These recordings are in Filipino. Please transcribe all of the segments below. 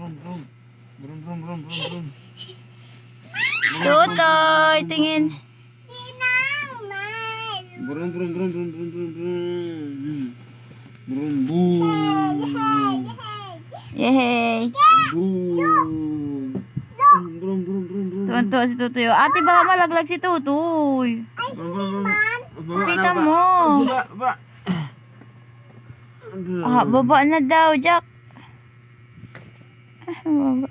brum, brum. Brum, brum, brum, brum, brum. Tutoy, tingin. Brum, brum, brum, brum, brum, brum, brum. Brum, boom. Yay! Boom. Brum, brum, brum, brum. Tuwan-tuwa si Tutoy. Ate, baka malaglag si Tutoy. Kita baba. mo. Baba, baba. Ah, baba na daw, Jack. Ah, baba.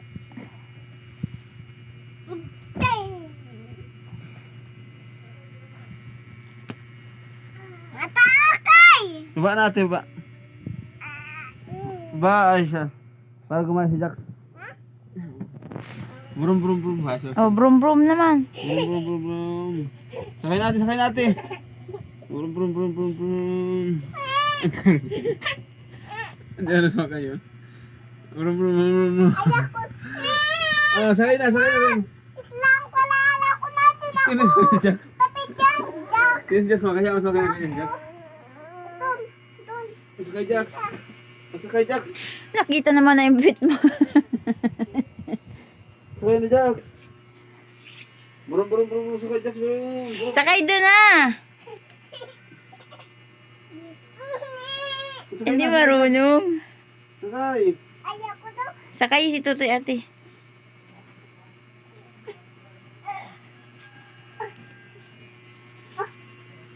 Baba natin, baba. Baba, Aisha. Para kumain si Jax. Brum, brum, brum. Ha, Oh, brum brum naman. Brum, brum, brum, brum. Sakay natin, sakay natin. Brum, brum, brum, brum, brum. Hindi, ano sa kayo? Brum, brum, brum, brum. Ah, sakay na, sakay na. Brum. Sino si Jax? Sino si Jax? Makasya mo sakay na si Jax. Sakay Jax. Sakay Jax. Nakita naman na yung bit mo. Sakay na Jax. Brum, brum, brum, brum. Sakay Jax. Jax. Sakay doon na. Sakay Hindi na, marunong. Sakay. Sakay si Tutoy ate.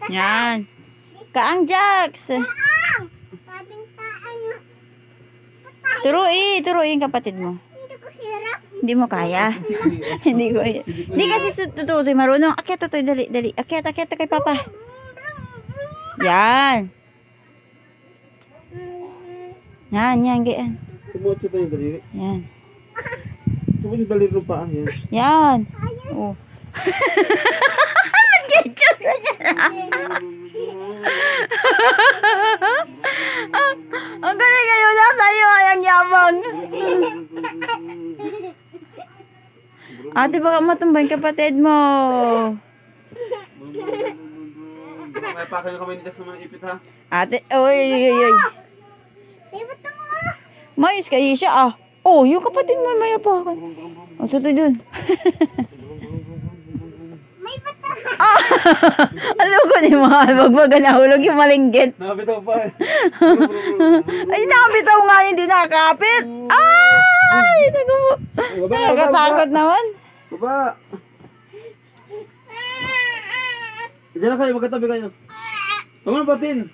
Yan. Kaang Jax. Turuin, turuin kapatid mo. Hindi mo kaya. Hindi ko kaya. Hindi kasi si Tutoy marunong. Akyat Tutoy, dali, dali. Akyat, akyat kay Papa. Yan. Yan, yan, ganyan. Siya tayo daliri. Yan. Sumot siya daliri ng paa. Yan. Yan. Oh. Nag-ketchup na niya. Ang galing kayo na tayo ayang yabang. Ate baka matumbay yung kapatid mo. May pakain kami ni sa mga ipit ha. Ate, oy, oy, oy. Mayos kayo siya ah. Oh, yung kapatid mo may apakan. Oh, tutoy dun. ah, alam ko ni mga bagbaga na hulog yung malinggit. Nakapitaw pa. Ay, nakabitaw nga hindi nakakapit. Ay, naku. Nakakatakot naman. Baba. Diyan na kayo, magkatabi kayo. Huwag mo na batin.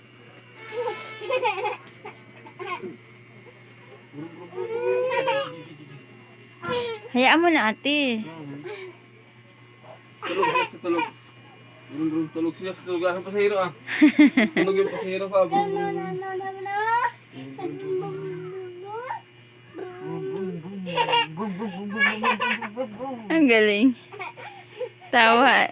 Hayaan mo na ate. Tulog, tulog. Brum, brum, tulog si Jax, tulog. Asan pasahero ah. Tulog yung pasahero ka. Brum, brum, brum. Ang galing. Tawa.